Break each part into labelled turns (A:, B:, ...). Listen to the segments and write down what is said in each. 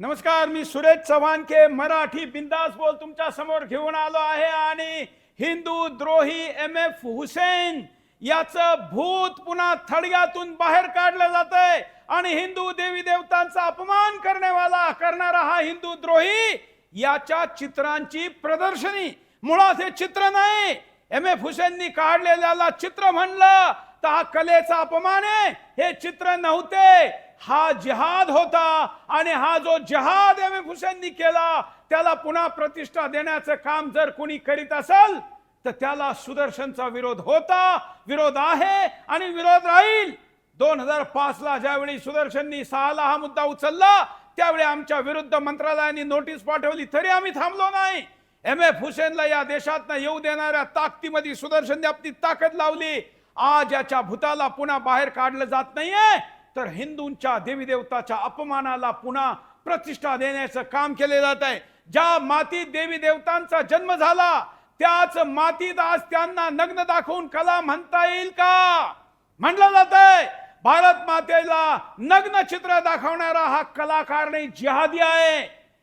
A: नमस्कार मी सुरेश चव्हाणके मराठी बिंदास बोल तुमच्यासमोर घेऊन आलो आहे आणि हिंदू द्रोही एम एफ हुसेन याचं भूत पुन्हा थडग्यातून बाहेर काढलं जात आहे आणि हिंदू देवी देवतांचा अपमान करण्यावाला करणारा हा हिंदू द्रोही याच्या चित्रांची प्रदर्शनी. मुळात हे चित्र नाही. एम एफ हुसेननी काढलेल्याला चित्र म्हणलं तर हा कलेचा अपमान आहे हे चित्र नव्हते. हा जिहाद होता आणि हा जो जिहाद एम. एफ हुसेननी केला त्याला पुन्हा प्रतिष्ठा देण्याचं काम जर कुणी करीत असेल तर त्याला सुदर्शनचा विरोध होता विरोध आहे आणि विरोध राहील. दोन हजार पाच ला ज्यावेळी सुदर्शननी सहाला हा मुद्दा उचलला त्यावेळी आमच्या विरुद्ध मंत्रालयाने नोटीस पाठवली तरी आम्ही थांबलो नाही. एम. एफ. हुसेनला या देशात येऊ देणाऱ्या ताकदीमध्ये सुदर्शन आपली ताकद लावली. आज याच्या भूताला पुन्हा बाहेर काढलं जात नाहीये. तर हिंदूंच्या देवी देवताच्या अपमानाला पुन्हा प्रतिष्ठा देण्याचं काम केले जात आहे. ज्या मातीत देवी देवतांचा जन्म झाला त्याच मातीत आज त्यांना नग्न दाखवून कला म्हणता येईल का? म्हणलं जात आहे. भारत मातेला नग्न चित्र दाखवणारा हा कलाकार नाही जिहादी आहे.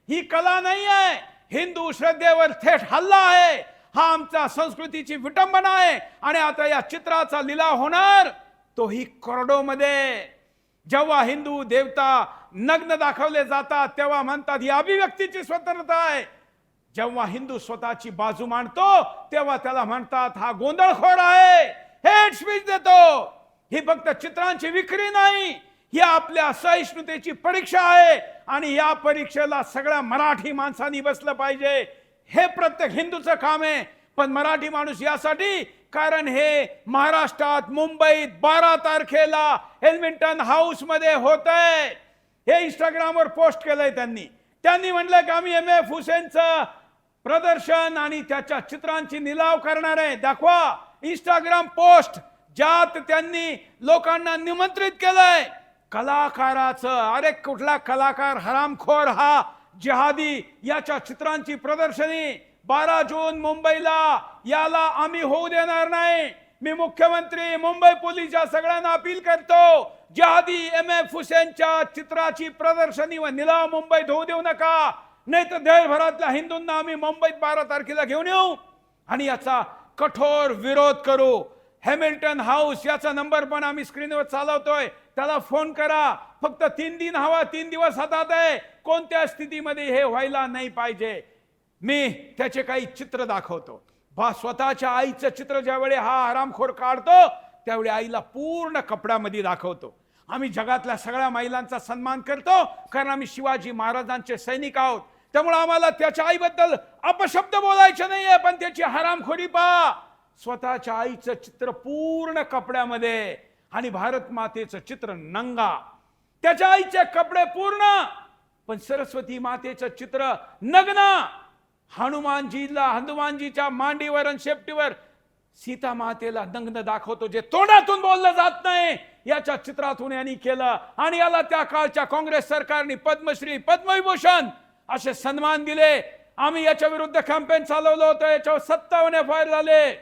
A: ही कला नाही आहे हिंदू श्रद्धेवर थेट हल्ला आहे. हा आमचा संस्कृतीची विटंबना आहे. आणि आता या चित्राचा लिलाव होणार तोही मध्ये जेव्हा हिंदू देवता नग्न दाखवले जातात तेव्हा म्हणतात ही अभिव्यक्तीची स्वतंत्रता आहे. जेव्हा हिंदू स्वतःची बाजू मांडतो तेव्हा त्याला म्हणतात हा गोंधळखोर आहे. हेट स्पीच देतो. ही फक्त चित्रांची विक्री नाही. ही आपल्या सहिष्णुतेची परीक्षा आहे. आणि या परीक्षेला सगळ्या मराठी माणसांनी बसलं पाहिजे. हे प्रत्येक हिंदूचं काम आहे पण मराठी माणूस यासाठी कारण हे महाराष्ट्रात मुंबईत बारा तारखेला हेल्मिंटन हाऊसमध्ये होत आहे हे इंस्टाग्रामवर पोस्ट केलंय त्यांनी. त्यांनी म्हटलं की आम्ही एम एफ हुसेनचं प्रदर्शन आणि त्याच्या चित्रांची निलाव करणार आहे. दाखवा इंस्टाग्राम पोस्ट ज्यात त्यांनी लोकांना निमंत्रित केलंय. कलाकाराचं अरे कुठला कलाकार हरामखोर हा? जिहादी याच्या चित्रांची प्रदर्शनी बारा जून मुंबईला याला आम्ही होऊ देणार नाही. मी मुख्यमंत्री मुंबई पोलीसच्या सगळ्यांना अपील करतो जिहादी एम एफ हुसेनच्या चित्राची प्रदर्शनी व निलाव मुंबईत होऊ देऊ नका. नाही तर देशभरातल्या हिंदूंना आम्ही मुंबईत बारा तारखेला घेऊन येऊ आणि याचा कठोर विरोध करू. हॅमिल्टन हाऊस याचा नंबर पण आम्ही स्क्रीनवर चालवतोय. त्याला फोन करा. फक्त तीन दिन हवा तीन दिवस हातात आहे. कोणत्या स्थितीमध्ये हे व्हायला नाही पाहिजे? मी त्याचे काही चित्र दाखवतो. बा स्वतःच्या आईचं चित्र ज्यावेळी हा आरामखोर काढतो त्यावेळी आईला पूर्ण कपड्यामध्ये दाखवतो. आम्ही जगातल्या सगळ्या महिलांचा सन्मान करतो कारण आम्ही शिवाजी महाराजांचे सैनिक आहोत. त्यामुळे आम्हाला त्याच्या आईबद्दल अपशब्द बोलायचे नाहीये पण त्याची हरामखोरी पहा. स्वतःच्या आईचं चित्र पूर्ण कपड्यामध्ये आणि भारत मातेचं चित्र नंगा. त्याच्या आईचे कपडे पूर्ण पण सरस्वती मातेचं चित्र नग्न. हनुमानजीला हनुमानजीच्या मांडीवर आणि शेपटीवर सीता मातेला नग्न दाखवतो जे तोंडातून बोललं जात नाही. याच्या चित्रातून यांनी केलं आणि याला त्या काळच्या काँग्रेस सरकारने पद्मश्री पद्मविभूषण असे सन्मान दिले. आम्ही याच्या विरुद्ध कॅम्पेन चालवलं होतं याच्यावर सत्तावन्न एफ आय झाले.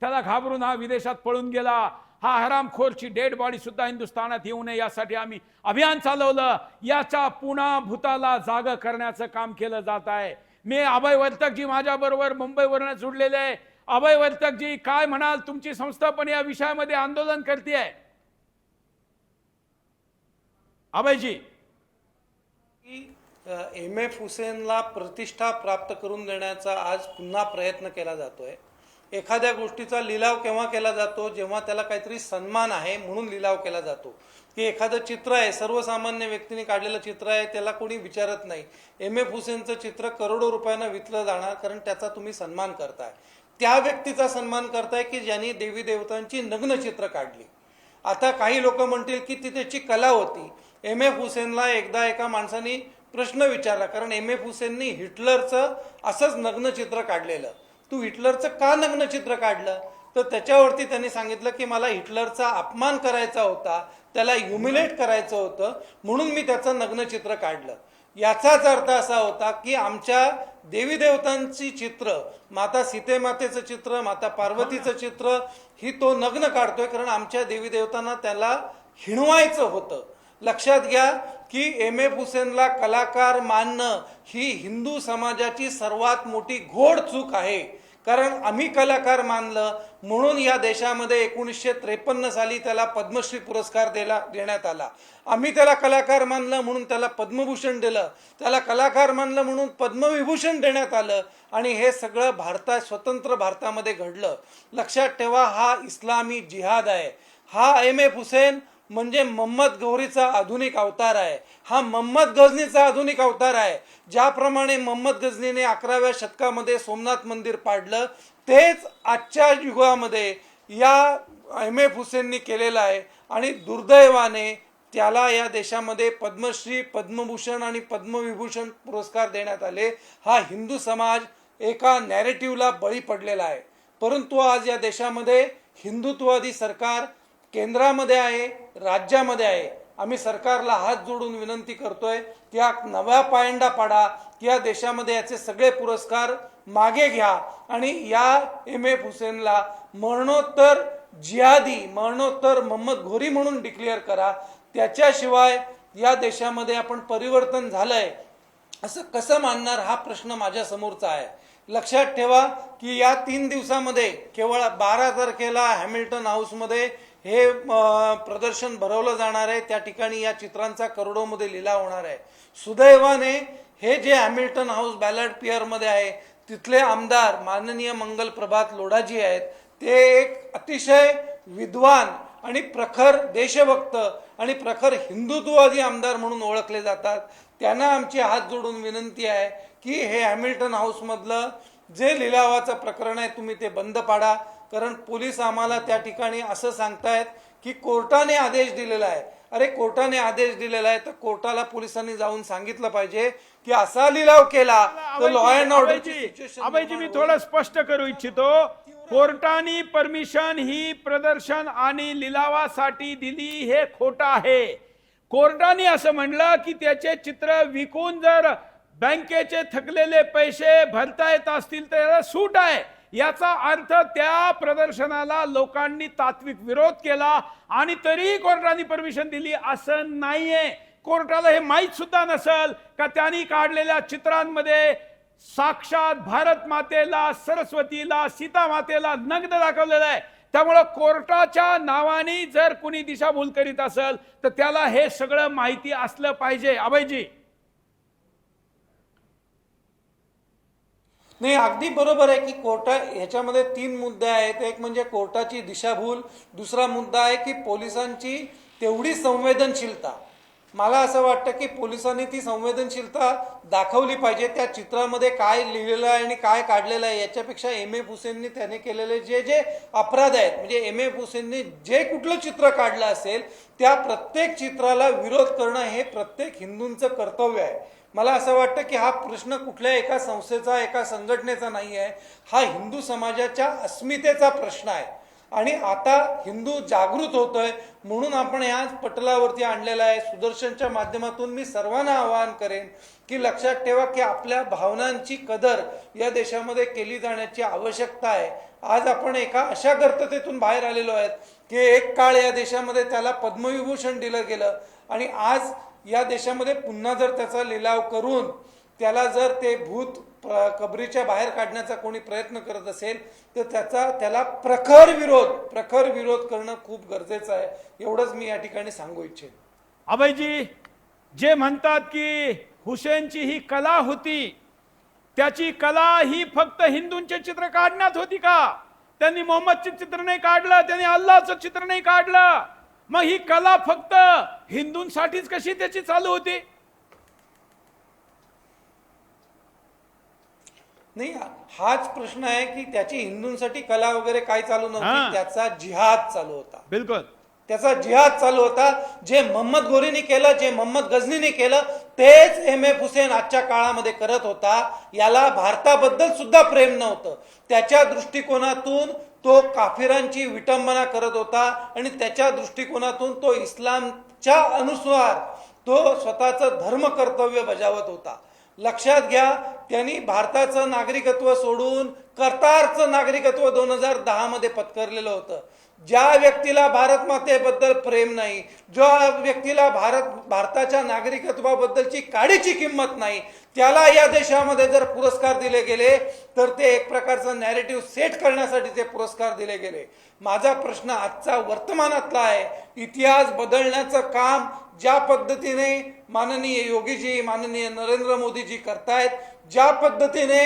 A: त्याला घाबरून हा विदेशात पळून गेला. हा हरामखोरची डेड बॉडी सुद्धा हिंदुस्थानात येऊ नये यासाठी आम्ही अभियान चालवलं. याच्या पुन्हा भूताला जाग करण्याचं काम केलं जात आहे. मी अभय वर्तकजी माझ्याबरोबर मुंबईवरनं मुंबईवरून जुडलेले आहे. अभय वर्तकजी काय म्हणाल? तुमची संस्था पण या विषयामध्ये आंदोलन करते अभयजी.
B: एम एफ हुसेनला प्रतिष्ठा प्राप्त करून देण्याचा आज पुन्हा प्रयत्न केला जातोय. एखाद्या गोष्टीचा लिलाव केव्हा केला जातो? जेव्हा त्याला काहीतरी सन्मान आहे म्हणून लिलाव केला जातो. की एखादं चित्र आहे सर्वसामान्य व्यक्तीने काढलेलं चित्र आहे त्याला कोणी विचारत नाही. एम. एफ. हुसेनचं चित्र करोडो रुपयांना विकलं जाणार कारण त्याचा तुम्ही सन्मान करताय. त्या व्यक्तीचा सन्मान करताय की ज्यांनी देवी देवतांची नग्न चित्र काढली. आता काही लोक म्हणतील की ती त्याची कला होती. एम. एफ. हुसेनला एकदा एका माणसाने प्रश्न विचारला. कारण एम. एफ. हुसेननी हिटलरचं असंच नग्न चित्र काढलेलं. तू हिटलरचं का नग्न चित्र काढलं? तर त्याच्यावरती त्यांनी सांगितलं की मला हिटलरचा अपमान करायचा होता त्याला ह्युमिलेट करायचं होतं म्हणून मी त्याचं नग्न चित्र काढलं. याचाच अर्थ असा होता की आमच्या देवी देवतांची चित्र माता सीतेमातेचं चित्र माता पार्वतीचं चित्र ही तो नग्न काढतोय कारण आमच्या देवी देवतांना त्याला हिणवायचं होतं. लक्षात घ्या की एम एफ हुसेनला कलाकार मानणं ही हिंदू समाजाची सर्वात मोठी घोड चूक आहे. कारण आम्ही कलाकार मानलं म्हणून या देशामध्ये एकोणीसशे त्रेपन्न साली त्याला पद्मश्री पुरस्कार दिला देण्यात आला. आम्ही त्याला कलाकार मानलं म्हणून त्याला पद्मभूषण दिलं. त्याला कलाकार मानलं म्हणून पद्मविभूषण देण्यात आलं. आणि हे सगळं भारतात स्वतंत्र भारतामध्ये घडलं. लक्षात ठेवा हा इस्लामी जिहाद आहे. हा एम एफ हुसेन म्हणजे मम्मद गौरीचा आधुनिक अवतार आहे. हा मम्मद गजनीचा आधुनिक अवतार आहे. ज्याप्रमाणे मम्मद गझनीने अकराव्या शतकामध्ये सोमनाथ मंदिर पाडलं तेच आजच्या युगामध्ये या एम एफ हुसेननी केलेलं आहे आणि दुर्दैवाने त्याला या देशामध्ये पद्मश्री पद्मभूषण आणि पद्मविभूषण पुरस्कार देण्यात आले. हा हिंदू समाज एका नॅरेटिव्हला बळी पडलेला आहे. परंतु आज या देशामध्ये हिंदुत्ववादी सरकार केंद्रामध्ये आहे राज्यामध्ये आहे. आम्ही सरकारला हात जोडून विनंती करतोय की हा नवा पायंडा पाडा की या देशामध्ये याचे सगळे पुरस्कार मागे घ्या. आणि या एम एफ हुसेनला मरणोत्तर जिहादी मरणोत्तर मोहम्मद घोरी म्हणून डिक्लेअर करा. त्याच्याशिवाय या देशामध्ये आपण परिवर्तन झालंय. असं कसं मानणार हा प्रश्न माझ्या समोरचा आहे. लक्षात ठेवा की या तीन दिवसामध्ये केवळ बारा तारखेला हॅमिल्टन हाऊसमध्ये हे प्रदर्शन भरवलं जाणार आहे. त्या ठिकाणी या चित्रांचा करोडोमध्ये लिलाव होणार आहे. सुदैवाने हे जे हॅमिल्टन हाऊस बॅलट पिअरमध्ये आहे तिथले आमदार माननीय मंगल प्रभात लोढाजी आहेत. ते एक अतिशय विद्वान आणि प्रखर देशभक्त आणि प्रखर हिंदुत्ववादी आमदार म्हणून ओळखले जातात. त्यांना आमची हात जोडून विनंती आहे की हे हॅमिल्टन हाऊसमधलं जे लिलावाचं प्रकरण आहे तुम्ही ते बंद पाडा. कारण पोलीस आम्हाला त्या ठिकाणी असं सांगतायत की कोर्टाने आदेश दिलेला आहे. अरे कोर्टाने आदेश दिलेला आहे तर कोर्टाला पोलिसांनी जाऊन सांगितलं पाहिजे की असा लिलाव केला तर लॉ अँड
A: अभयजी मी थोडं स्पष्ट करू इच्छितो. कोर्टाने परमिशन ही प्रदर्शन आणि लिलावासाठी दिली हे खोटं आहे. कोर्टाने असं म्हणलं की त्याचे चित्र विकून जर बँकेचे थकलेले पैसे भरता येत असतील तर याला सूट आहे. याचा अर्थ त्या प्रदर्शनाला लोकांनी तात्विक विरोध केला आणि तरीही कोर्टाने परमिशन दिली असं नाहीये. कोर्टाला हे माहीत सुद्धा नसल का त्यांनी काढलेल्या चित्रांमध्ये साक्षात भारत मातेला सरस्वतीला सीता मातेला नग्न दाखवलेलं आहे. त्यामुळं कोर्टाच्या नावाने जर कुणी दिशाभूल करीत असेल तर त्याला हे सगळं माहिती असलं पाहिजे. अभयजी.
B: नाही अगदी बरोबर आहे की कोर्टा ह्याच्यामध्ये तीन मुद्दे आहेत. एक म्हणजे कोर्टाची दिशाभूल दुसरा मुद्दा आहे की पोलिसांची तेवढी संवेदनशीलता. मला असं वाटतं की पोलिसांनी ती संवेदनशीलता दाखवली पाहिजे. त्या चित्रामध्ये काय लिहिलेलं आहे आणि काय काढलेलं आहे याच्यापेक्षा एम एफ हुसेननी त्याने केलेले जे जे अपराध आहेत म्हणजे एम एफ हुसेननी जे कुठलं चित्र काढलं असेल त्या प्रत्येक चित्राला विरोध करणं हे प्रत्येक हिंदूंचं कर्तव्य आहे. मला असं वाटतं की हा प्रश्न कुठल्या एका संस्थेचा एका संघटनेचा नाही आहे. हा हिंदू समाजाच्या अस्मितेचा प्रश्न आहे. आणि आता हिंदू जागृत होतोय म्हणून आपण या पटलावरती आणलेला आहे. सुदर्शनच्या माध्यमातून मी सर्वांना आवाहन करेन की लक्षात ठेवा की आपल्या भावनांची कदर या देशामध्ये केली जाण्याची आवश्यकता आहे. आज आपण एका अशा गर्ततेतून बाहेर आलेलो आहेत की एक काळ या देशामध्ये त्याला पद्मविभूषण दिलं गेलं आणि आज या देशामध्ये पुन्हा जर त्याचा लिलाव करून त्याला जर ते भूत प्र- कबरीच्या बाहेर काढण्याचा कोणी प्रयत्न करत असेल तर त्याचा त्याला प्रखर विरोध प्रखर विरोध करणं खूप गरजेचं आहे. एवढंच मी या ठिकाणी सांगू इच्छित.
A: अभयजी जे म्हणतात की हुसेनची ही कला होती त्याची कला ही फक्त हिंदूंचे चित्र काढण्यात होती का? त्यांनी मोहम्मदचे चित्र नाही काढलं त्यांनी अल्लाचं चित्र नाही काढलं. मग ही कला फक्त हिंदूंसाठीच कशी त्याची चालू होती?
B: नाही हाच प्रश्न आहे की त्याची हिंदूंसाठी कला वगैरे काय चालू
A: हा.
B: नव्हती त्याचा जिहाद चालू होता.
A: बिलकुल.
B: त्याचा जिहाद चालू होता. जे मोहम्मद गोरीने केलं जे मोहम्मद गझनीने केलं तेच एम एफ हुसेन आजच्या काळामध्ये करत होता. याला भारताबद्दल सुद्धा प्रेम नव्हतं. त्याच्या दृष्टिकोनातून तो काफिरांची विटंबना करत होता आणि त्याच्या दृष्टिकोनातून तो इस्लामच्या अनुसार तो स्वतःचं धर्म कर्तव्य बजावत होता. लक्षात घ्या त्यांनी भारताचं नागरिकत्व सोडून कर्तारचं नागरिकत्व दोन हजार दहा मध्ये पत्करलेलं होतं. ज्या व्यक्तीला भारत मातेबद्दल प्रेम नाही ज्या व्यक्तीला भारत भारताच्या नागरिकत्वाबद्दलची काडीची किंमत नाही त्याला या देशामध्ये जर पुरस्कार दिले गेले तर ते एक प्रकारचं नॅरेटिव्ह सेट करण्यासाठी ते पुरस्कार दिले गेले. माझा प्रश्न आजचा वर्तमानातला आहे इतिहास बदलण्याचं काम ज्या पद्धतीने माननीय योगीजी माननीय नरेंद्र मोदीजी करतायत ज्या पद्धतीने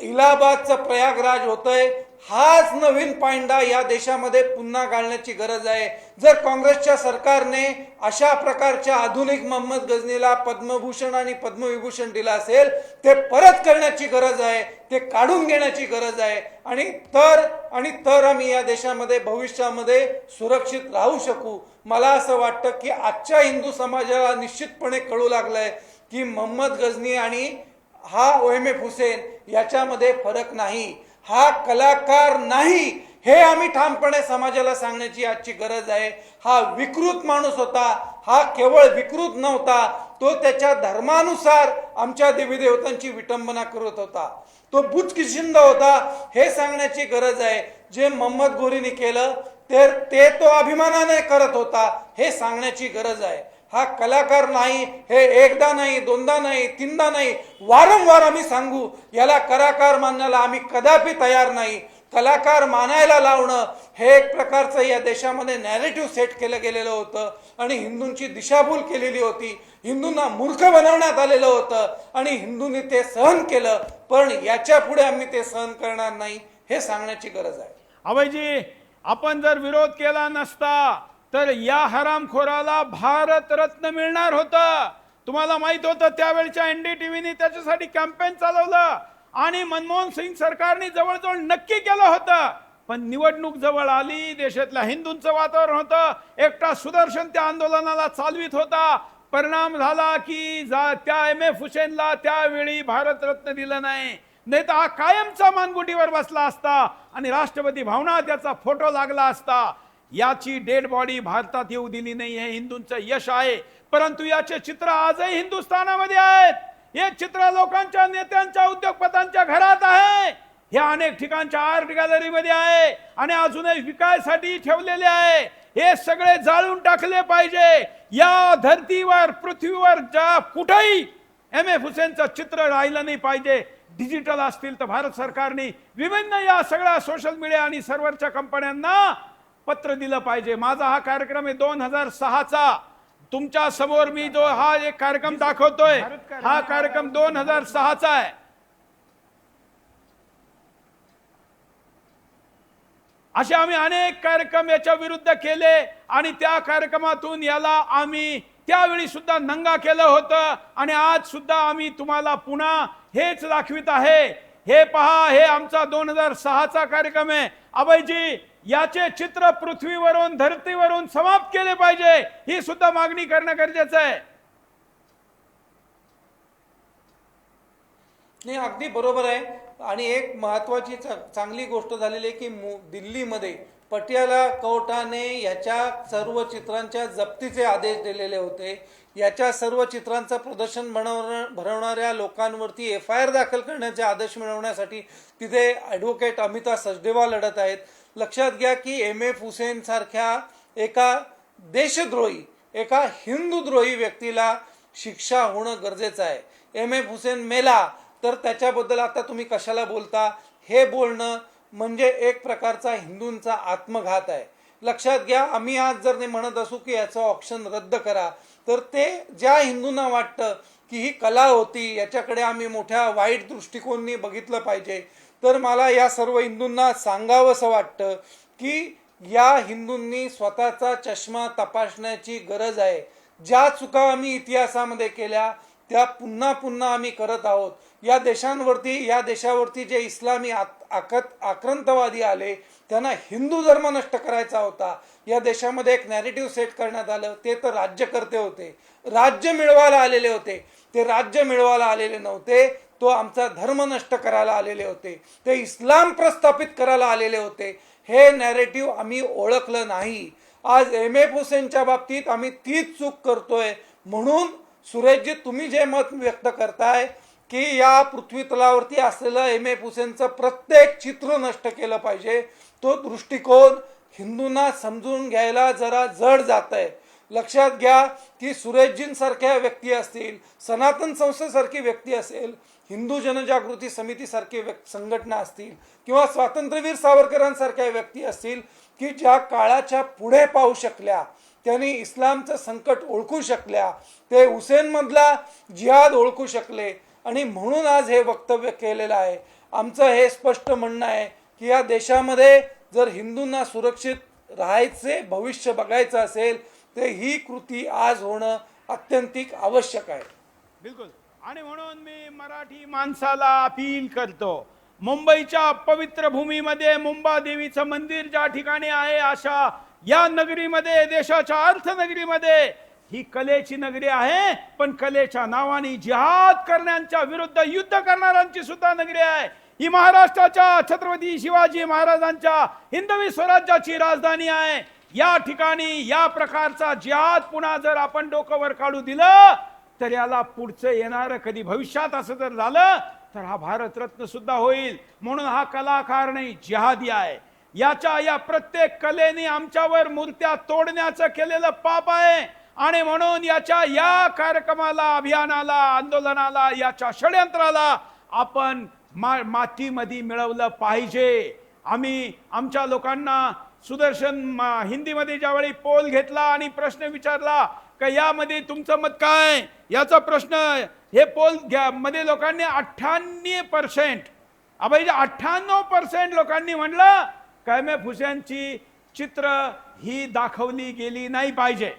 B: इलाहाबादचं प्रयागराज होतंय हाच नवीन पायंडा या देशामध्ये पुन्हा घालण्याची गरज आहे. जर काँग्रेसच्या सरकारने अशा प्रकारच्या आधुनिक मोहम्मद गजनीला पद्मभूषण आणि पद्मविभूषण दिला असेल ते परत करण्याची गरज आहे ते काढून घेण्याची गरज आहे. आणि तर आणि तर आम्ही या देशामध्ये भविष्यामध्ये सुरक्षित राहू शकू. मला असं वाटतं की आजच्या हिंदू समाजाला निश्चितपणे कळू लागलंय की मोहम्मद गजनी आणि हा ओ एम एफ हुसेन याच्यामध्ये फरक नाही. हा कलाकार नाही हे आम्ही ठामपणे समाजाला सांगण्याची आजची गरज आहे. हा विकृत माणूस होता हा केवळ विकृत नव्हता तो त्याच्या धर्मानुसार आमच्या देवी देवतांची विटंबना करत होता. तो बुचकिशिंद होता हे सांगण्याची गरज आहे. जे मोहम्मद गोरीने केलं तर ते तो अभिमानाने करत होता हे सांगण्याची गरज आहे. हा कलाकार नाही हे एकदा नाही दोनदा नाही तीनदा नाही वारंवार आम्ही सांगू याला कलाकार मानण्याला आम्ही कदापि तयार नाही. कलाकार मानायला लावणं हे एक प्रकारचं या देशामध्ये नॅरेटिव्ह सेट केलं गेलेलं होतं आणि हिंदूंची दिशाभूल केलेली होती. हिंदूंना मूर्ख बनवण्यात आलेलं होतं आणि हिंदूंनी ते सहन केलं पण याच्यापुढे आम्ही ते सहन करणार नाही हे सांगण्याची गरज आहे.
A: अभयजी आपण जर विरोध केला नसता तर या हरामखोराला भारतरत्न मिळणार होतं. तुम्हाला माहीत होतं त्यावेळच्या एन डी टी व्हीने त्याच्यासाठी कॅम्पेन चालवलं आणि मनमोहन सिंग सरकारने जवळजवळ नक्की केलं होतं. पण निवडणूक जवळ आली देशातल्या हिंदूंचं वातावरण होतं. एकटा सुदर्शन त्या आंदोलनाला चालवित होता. परिणाम झाला की जा- त्या एम एफ हुसेनला त्यावेळी भारतरत्न दिलं नाही. नाही तर हा कायमचा मानगुटीवर बसला असता आणि राष्ट्रपती भवनात त्याचा फोटो लागला असता. याची डेड बॉडी भारतात येऊ दिली नाही हे हिंदूंचं यश आहे. परंतु याचे चित्र आजही हिंदुस्थानामध्ये आहेत. हे चित्र लोकांच्या नेत्यांच्या उद्योगपतांच्या घरात आहे. हे अनेक ठिकाणच्या आर्ट गॅलरीमध्ये आहे आणि अजूनही विकायसाठी ठेवलेले आहे. हे सगळे जाळून टाकले पाहिजे. या धर्तीवर पृथ्वीवर ज्या कुठेही एम एफ हुसेनचं चित्र राहिलं नाही पाहिजे डिजिटल असतील तर भारत सरकारने विभिन्न या सगळ्या सोशल मीडिया आणि सर्वरच्या कंपन्यांना पत्र दिलं पाहिजे. माझा हा कार्यक्रम आहे दोन हजार सहाचा. तुमच्यासमोर मी जो हा एक कार्यक्रम दाखवतोय हा कार्यक्रम दोन हजार सहाचा आहे. असे आम्ही अनेक कार्यक्रम याच्या विरुद्ध केले आणि त्या कार्यक्रमातून याला आम्ही त्यावेळी सुद्धा नंगा केलं होतं आणि आज सुद्धा आम्ही तुम्हाला पुन्हा हेच दाखवित आहे. हे पहा हे आमचा दोन हजार सहाचा कार्यक्रम आहे. अभयजी याचे चित्र पृथ्वीवरून धरतीवरून समाप्त केले पाहिजे. ही सुद्धा मागणी करणं गरजेचं आहे.
B: नाही अगदी बरोबर आहे. आणि एक महत्वाची चांगली गोष्ट झालेली आहे की दिल्लीमध्ये पटियाला कोर्टाने याच्या सर्व चित्रांच्या जप्तीचे आदेश दिलेले होते. याच्या सर्व चित्रांचं प्रदर्शन बनवणार भरवणाऱ्या लोकांवरती एफ आय आर दाखल करण्याचे आदेश मिळवण्यासाठी तिथे ॲडव्होकेट अमिता सचदेवा लढत आहेत. लक्षात घ्या की एम एफ हुसेन सारख्या एका देशद्रोही एका हिंदूद्रोही व्यक्तीला शिक्षा होणं गरजेचं आहे. एम एफ हुसेन मेला तर त्याच्याबद्दल आता तुम्ही कशाला बोलता? हे बोलणं म्हणजे एक प्रकारचा हिंदूंचा आत्मघात आहे. लक्षात घ्या आम्ही आज जर नाही म्हणत असू की याचं ऑप्शन रद्द करा तर ते ज्या हिंदूंना वाटतं की ही कला होती याच्याकडे आम्ही मोठ्या वाईट दृष्टिकोननी बघितलं पाहिजे तर मला या सर्व हिंदूंना सांगावंसं वाटतं की या हिंदूंनी स्वतःचा चष्मा तपासण्याची गरज आहे. ज्या चुका आम्ही इतिहासामध्ये केल्या त्या पुन्हा पुन्हा आम्ही करत आहोत. या देशांवरती या देशावरती जे इस्लामी आकत आक्रंतवादी आले त्यांना हिंदू धर्म नष्ट करायचा होता. या देशामध्ये एक नॅरेटिव्ह सेट करण्यात आलं. ते तर राज्यकर्ते होते. राज्य मिळवायला आलेले होते. ते राज्य मिळवायला आलेले नव्हते. तो आमचा धर्म नष्ट करायला आलेले होते. ते इस्लाम प्रस्थापित करायला आलेले होते. हे नॅरेटिव्ह आम्ही ओळखलं नाही. आज एम एफ हुसेनच्या बाबतीत आम्ही तीच चूक करतोय. म्हणून सुरेशजी तुम्ही जे मत व्यक्त करताय की या पृथ्वी तलावरती असलेलं एम एफ हुसेनचं प्रत्येक चित्र नष्ट केलं पाहिजे. तो दृष्टिकोन हिंदूंना समजून घ्यायला जरा जड जात आहे लक्षात घ्या की सुरेशजींसारख्या व्यक्ती असतील सनातन संस्थेसारखी व्यक्ती असेल हिंदू जनजागृती समितीसारखी व्यक् संघटना असतील किंवा स्वातंत्र्यवीर सावरकरांसारख्या व्यक्ती असतील की ज्या काळाच्या पुढे पाहू शकल्या त्यांनी इस्लामचं संकट ओळखू शकल्या ते हुसेनमधला जिहाद ओळखू शकले आणि म्हणून आज हे वक्तव्य केलेलं आहे. आमचं हे स्पष्ट म्हणणं आहे की या देशामध्ये जर हिंदूंना सुरक्षित राहायचे भविष्य बघायचं असेल तर ही कृती आज होणं अत्यंतिक आवश्यक आहे.
A: बिलकुल. आणि म्हणून मी मराठी माणसाला अपील करतो मुंबईच्या पवित्र भूमीमध्ये मुंबा देवीचं मंदिर ज्या ठिकाणी आहे अशा या नगरीमध्ये देशाच्या अर्थनगरीमध्ये ही कलेची नगरी आहे पण कलेच्या नावाने जिहाद करण्याच्या विरुद्ध युद्ध करणाऱ्यांची सुद्धा नगरी आहे. ही महाराष्ट्राच्या छत्रपती शिवाजी महाराजांच्या हिंदवी स्वराज्याची राजधानी आहे. या ठिकाणी या प्रकारचा जिहाद पुन्हा जर आपण डोकंवर काढू दिलं तर याला पुढचं येणारं कधी भविष्यात असं जर झालं तर हा भारतरत्न सुद्धा होईल. म्हणून हा कलाकार नाही जिहादी आहे. याच्या या प्रत्येक कलेने आमच्यावर मूर्त्या तोडण्याचं केलेलं पाप आहे. आणि म्हणून याच्या या कार्यक्रमाला अभियानाला आंदोलनाला याच्या षडयंत्राला आपण मा मातीमध्ये मिळवलं पाहिजे. आम्ही आमच्या लोकांना सुदर्शन हिंदीमध्ये ज्यावेळी पोल घेतला आणि प्रश्न विचारला का यामध्ये तुमचं मत काय? याचा प्रश्न हे पोल घ्या मध्ये लोकांनी अठ्ठ्याण्णव पर्सेंट अभय अठ्ठ्याण्णव पर्सेंट लोकांनी म्हणलं कैमेफ हुसेनची चित्र ही दाखवली गेली नाही पाहिजे.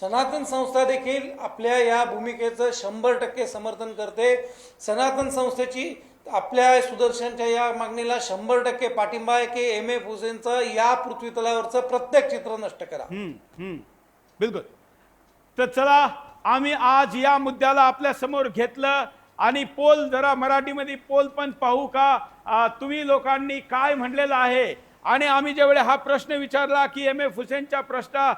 B: सनातन संस्था देखील आपल्या या भूमिकेचं शंभर टक्के समर्थन करते. सनातन संस्थेची आपल्या सुदर्शनच्या या मागणीला शंभर टक्के पाठिंबा आहे की एम एफ हुसेनचं या पृथ्वी तलावरचं प्रत्येक चित्र नष्ट करा.
A: बिलकुल. तर चला आम्ही आज या मुद्द्याला आपल्यासमोर घेतलं आणि पोल जरा मराठीमध्ये पोल पण पाहू का? तुम्ही लोकांनी काय म्हणलेलं आहे? आणि आम्ही ज्यावेळी हा प्रश्न विचारला की एम एफ हुसेनच्या प्रश्न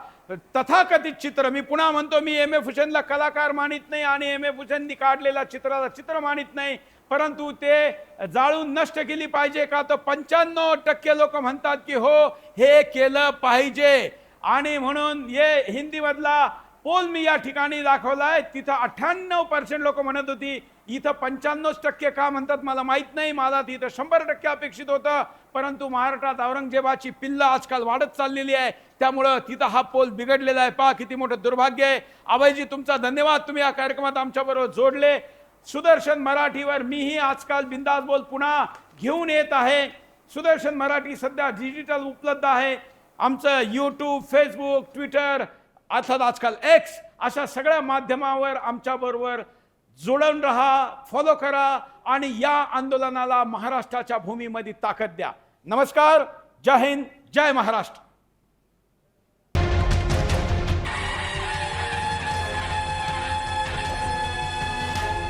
A: तथाकथित चित्र मी पुन्हा म्हणतो मी एम एफ हुसेनला कलाकार मानित नाही आणि एम एफ हुसेननी काढलेला चित्राला चित्र मानित नाही परंतु ते जाळून नष्ट केली पाहिजे का? तर पंच्याण्णव टक्के लोक म्हणतात की हो हे केलं पाहिजे. आणि म्हणून ये हिंदीमधला पोल मी या ठिकाणी दाखवला आहे तिथं अठ्ठ्याण्णव पर्सेंट लोक म्हणत होती इथं पंच्याण्णव टक्के का म्हणतात मला माहीत नाही. मला तिथं शंभर टक्के अपेक्षित होतं. परंतु महाराष्ट्रात औरंगजेबाची पिल्ल आजकाल वाढत चाललेली आहे. त्यामुळं तिथं हा पोल बिघडलेला आहे. पहा किती मोठं दुर्भाग्य आहे. अभयजी तुमचा धन्यवाद. तुम्ही या कार्यक्रमात आमच्याबरोबर जोडले. सुदर्शन मराठीवर मीही आजकाल बिंदास बोल पुन्हा घेऊन येत आहे. सुदर्शन मराठी सध्या डिजिटल उपलब्ध आहे. आमचं यूट्यूब फेसबुक ट्विटर अर्थात आजकाल एक्स अशा सगळ्या माध्यमावर आमच्याबरोबर जुळून राहा फॉलो करा आणि या आंदोलनाला महाराष्ट्राच्या भूमीमध्ये ताकद द्या. नमस्कार जय हिंद जय महाराष्ट्र.